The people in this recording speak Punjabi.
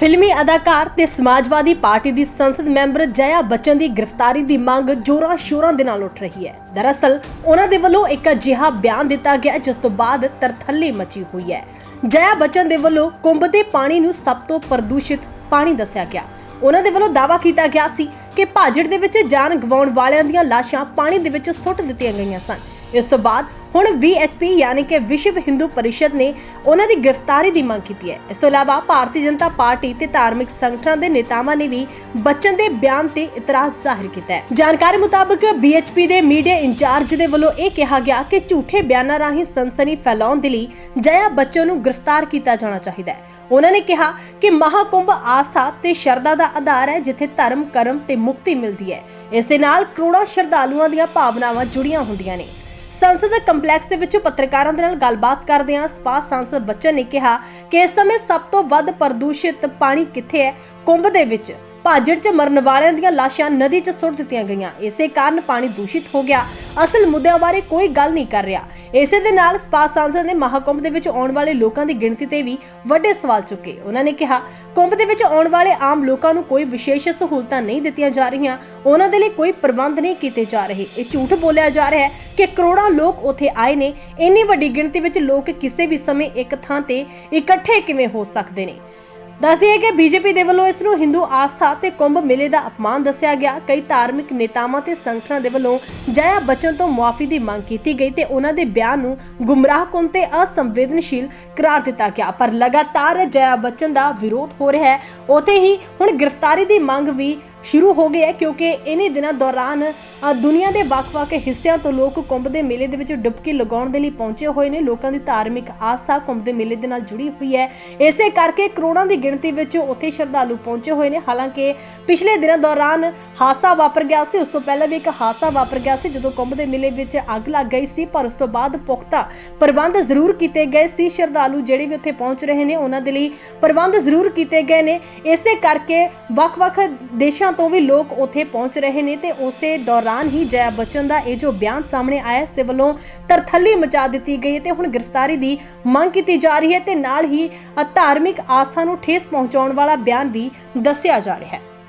ਫਿਲਮੀ ਅਦਾਕਾਰ ਤੇ ਸਮਾਜਵਾਦੀ ਪਾਰਟੀ ਦੀ ਸੰਸਦ ਮੈਂਬਰ ਜया ਬੱਚਨ ਦੀ ਗ੍ਰਿਫਤਾਰੀ ਦੀ ਮੰਗ ਜੋਰਾਂ ਸ਼ੋਰਾਂ ਦੇ ਨਾਲ ਉੱਠ ਰਹੀ ਹੈ। ਦਰਅਸਲ, ਉਹਨਾਂ ਦੇ ਵੱਲੋਂ ਇੱਕ ਅਜਿਹਾ ਬਿਆਨ ਦਿੱਤਾ ਗਿਆ ਜਿਸ ਤੋਂ ਬਾਅਦ ਤਰਥੱਲੀ ਮਚੀ ਹੋਈ ਹੈ। ਜया ਬਚਨ ਦੇ ਵੱਲੋਂ ਕੁੰਭ ਦੇ ਪਾਣੀ ਨੂੰ ਸਭ ਤੋਂ ਪ੍ਰਦੂਸ਼ਿਤ ਪਾਣੀ ਦੱਸਿਆ ਗਿਆ। ਉਹਨਾਂ ਦੇ ਵੱਲੋਂ ਦਾਅਵਾ ਕੀਤਾ ਗਿਆ ਸੀ ਕਿ ਭਾਜੜ ਦੇ ਵਿੱਚ ਜਾਨ ਗਵਾਉਣ ਵਾਲਿਆਂ ਦੀਆਂ ਲਾਸ਼ਾਂ ਪਾਣੀ ਦੇ ਵਿੱਚ ਸੁੱਟ ਦਿੱਤੀਆਂ ਗਈਆਂ ਸਨ। ਇਸ ਤੋਂ ਬਾਅਦ ਹੁਣ VHP ਯਾਨੀ ਕਿ ਵਿਸ਼ਵ ਹਿੰਦੂ ਪਰਿਸ਼ਦ ਨੇ ਉਹਨਾਂ ਦੀ ਗ੍ਰਿਫਤਾਰੀ ਦੀ ਮੰਗ ਕੀਤੀ ਹੈ। ਇਸ ਤੋਂ ਇਲਾਵਾ ਭਾਰਤੀ ਜਨਤਾ ਪਾਰਟੀ ਤੇ ਧਾਰਮਿਕ ਸੰਗਠਨਾਂ ਦੇ ਨੇਤਾਵਾਂ ਨੇ ਵੀ ਬੱਚਨ ਦੇ ਬਿਆਨ ਤੇ ਇਤਰਾਜ਼ ਜ਼ਾਹਿਰ ਕੀਤਾ ਹੈ। ਜਾਣਕਾਰੀ ਮੁਤਾਬਕ BHP ਦੇ ਮੀਡੀਆ ਇੰਚਾਰਜ ਦੇ ਵੱਲੋਂ ਇਹ ਕਿਹਾ ਗਿਆ ਕਿ ਝੂਠੇ ਬਿਆਨਾਂ ਰਾਹੀਂ ਸਨਸਨੀ ਫੈਲਾਉਣ ਦੇ ਲਈ ਜया ਬੱਚਨ ਨੂੰ ਗ੍ਰਿਫਤਾਰ ਕੀਤਾ ਜਾਣਾ ਚਾਹੀਦਾ ਹੈ। ਉਹਨਾਂ ਨੇ ਕਿਹਾ ਕਿ ਮਹਾਕੁੰਭ ਆਸਥਾ ਤੇ ਸ਼ਰਧਾ ਦਾ ਆਧਾਰ ਹੈ ਜਿੱਥੇ ਧਰਮ, ਕਰਮ ਤੇ ਮੁਕਤੀ ਮਿਲਦੀ ਹੈ। ਇਸ ਦੇ ਨਾਲ ਕਰੋੜਾਂ ਸ਼ਰਧਾਲੂਆਂ ਦੀਆਂ ਭਾਵਨਾਵਾਂ ਜੁੜੀਆਂ ਹੁੰਦੀਆਂ ਨੇ। ਸੰਸਦ ਕੰਪਲੈਕਸ ਦੇ ਵਿੱਚ ਪੱਤਰਕਾਰਾਂ ਦੇ ਨਾਲ ਗੱਲਬਾਤ ਕਰਦਿਆਂ ਸਪਾ ਸੰਸਦ ਬੱਚਨ ਨੇ ਕਿਹਾ ਕਿ ਇਸ ਸਮੇਂ ਸਭ ਤੋਂ ਵੱਧ ਪ੍ਰਦੂਸ਼ਿਤ ਪਾਣੀ ਕਿੱਥੇ ਹੈ? ਕੁੰਭ ਦੇ ਵਿੱਚ। ਭਾਜੜ 'ਚ ਮਰਨ ਵਾਲਿਆਂ ਦੀਆਂ ਲਾਸ਼ਾਂ ਨਦੀ 'ਚ ਸੁੱਟ ਦਿੱਤੀਆਂ ਗਈਆਂ। ਇਸੇ ਕਾਰਨ ਪਾਣੀ ਦੂਸ਼ਿਤ ਹੋ ਗਿਆ। ਅਸਲ ਮੁੱਦਿਆਂ ਬਾਰੇ ਕੋਈ ਗੱਲ ਨਹੀਂ ਕਰ ਰਿਹਾ। ਇਸੇ ਦੇ ਨਾਲ ਸਪਾ ਸੰਸਦ ਨੇ ਮਹਾਕੁੰਭ ਦੇ ਵਿੱਚ ਆਉਣ ਵਾਲੇ ਲੋਕਾਂ ਦੀ ਗਿਣਤੀ ਤੇ ਵੀ ਵੱਡੇ ਸਵਾਲ ਚੁੱਕੇ। ਉਹਨਾਂ ਨੇ ਕਿਹਾ, ਕੁੰਭ ਦੇ ਵਿੱਚ ਆਉਣ ਵਾਲੇ ਆਮ ਲੋਕਾਂ ਨੂੰ ਕੋਈ ਵਿਸ਼ੇਸ਼ ਸਹੂਲਤਾਂ ਨਹੀਂ ਦਿੱਤੀਆਂ ਜਾ ਰਹੀਆਂ। ਉਹਨਾਂ ਦੇ ਲਈ ਕੋਈ ਪ੍ਰਬੰਧ ਨਹੀਂ ਕੀਤੇ ਜਾ ਰਹੇ। ਇਹ ਝੂਠ ਬੋਲਿਆ ਜਾ ਰਿਹਾ ਹੈ ਕਿ ਕਰੋੜਾਂ ਲੋਕ ਉੱਥੇ ਆਏ ਨੇ। ਇੰਨੀ ਵੱਡੀ ਗਿਣਤੀ ਵਿੱਚ ਲੋਕ ਕਿਸੇ ਵੀ ਸਮੇਂ ਇੱਕ ਥਾਂ ਤੇ ਇਕੱਠੇ ਕਿਵੇਂ ਹੋ ਸਕਦੇ ਨੇ? ਦੱਸਿਆ ਕਿ ਬੀਜੇਪੀ ਦੇ ਵੱਲੋਂ ਇਸ ਨੂੰ ਹਿੰਦੂ ਆਸਥਾ ਤੇ ਕੁੰਭ ਮੇਲੇ ਦਾ ਅਪਮਾਨ ਦੱਸਿਆ ਗਿਆ। ਕਈ ਧਾਰਮਿਕ ਨੇਤਾਵਾਂ ਤੇ ਸੰਗਠਨਾਂ ਦੇ ਵੱਲੋਂ ਜया ਬਚਨ ਤੋਂ ਮੁਆਫੀ ਦੀ ਮੰਗ ਕੀਤੀ ਗਈ ਤੇ ਉਹਨਾਂ ਦੇ ਬਿਆਨ ਨੂੰ ਗੁੰਮਰਾਹਕੁਨ ਤੇ ਅਸੰਵੇਦਨਸ਼ੀਲ ਕਰਾਰ ਦਿੱਤਾ ਗਿਆ। ਪਰ ਲਗਾਤਾਰ ਜਇਆ ਬਚਨ ਦਾ ਵਿਰੋਧ ਹੋ ਰਿਹਾ ਹੈ। ਉਤੇ ਹੀ ਹੁਣ ਗ੍ਰਿਫਤਾਰੀ ਦੀ ਮੰਗ ਵੀ ਸ਼ੁਰੂ ਹੋ ਗਈ ਹੈ ਕਿਉਂਕਿ ਇਨੀ ਦਿਨਾਂ ਦੌਰਾਨ ਅ, ਦੁਨੀਆ ਦੇ ਵੱਖ-ਵੱਖ ਹਿੱਸਿਆਂ ਤੋਂ ਲੋਕ ਕੁੰਭ ਦੇ ਮੇਲੇ ਦੇ ਵਿੱਚ ਡੁਬਕੀ ਲਗਾਉਣ ਦੇ ਲਈ ਪਹੁੰਚੇ ਹੋਏ ਨੇ। ਲੋਕਾਂ ਦੀ ਧਾਰਮਿਕ ਆਸਥਾ ਕੁੰਭ ਦੇ ਮੇਲੇ ਦੇ ਨਾਲ ਜੁੜੀ ਹੋਈ ਹੈ। ਇਸੇ ਕਰਕੇ ਕਰੋੜਾਂ ਦੀ ਗਿਣਤੀ ਵਿੱਚ ਉੱਥੇ ਸ਼ਰਧਾਲੂ ਪਹੁੰਚੇ ਹੋਏ ਨੇ। ਹਾਲਾਂਕਿ ਪਿਛਲੇ ਦਿਨਾਂ ਦੌਰਾਨ ਹਾਦਸਾ ਵਾਪਰ ਗਿਆ ਸੀ। ਉਸ ਤੋਂ ਪਹਿਲਾਂ ਵੀ ਇੱਕ ਹਾਦਸਾ ਵਾਪਰ ਗਿਆ ਸੀ ਜਦੋਂ ਕੁੰਭ ਦੇ ਮੇਲੇ ਵਿੱਚ ਅੱਗ ਲੱਗ ਗਈ ਸੀ ਪਰ ਉਸ ਤੋਂ ਬਾਅਦ ਪੁਖਤਾ ਪ੍ਰਬੰਧ ਜ਼ਰੂਰ ਕੀਤੇ ਗਏ ਸੀ। ਸ਼ਰਧਾਲੂ ਜਿਹੜੇ ਵੀ ਉੱਥੇ ਪਹੁੰਚ ਰਹੇ ਨੇ ਉਹਨਾਂ ਦੇ ਲਈ ਪ੍ਰਬੰਧ ਜ਼ਰੂਰ ਕੀਤੇ ਗਏ ਨੇ। ਇਸੇ ਕਰਕੇ ਵੱਖ-ਵੱਖ ਦੇਸ਼ਾਂ ਤੋਂ ਵੀ ਲੋਕ ਉੱਥੇ ਪਹੁੰਚ ਰਹੇ ਨੇ ਤੇ ਉਸੇ ਦੌਰਾਨ ਹੀ ਜया ਬੱਚਨ ਦਾ ਇਹ ਜੋ ਬਿਆਨ ਸਾਹਮਣੇ ਆਇਆ, ਇਸ ਦੇ ਵੱਲੋਂ ਤਰਥੱਲੀ ਮਚਾ ਦਿੱਤੀ ਗਈ ਹੈ ਤੇ ਹੁਣ ਗ੍ਰਿਫਤਾਰੀ ਦੀ ਮੰਗ ਕੀਤੀ ਜਾ ਰਹੀ ਹੈ ਤੇ ਨਾਲ ਹੀ ਧਾਰਮਿਕ ਆਸਥਾ ਨੂੰ ਠੇਸ ਪਹੁੰਚਾਉਣ ਵਾਲਾ ਬਿਆਨ ਵੀ ਦੱਸਿਆ ਜਾ ਰਿਹਾ ਹੈ।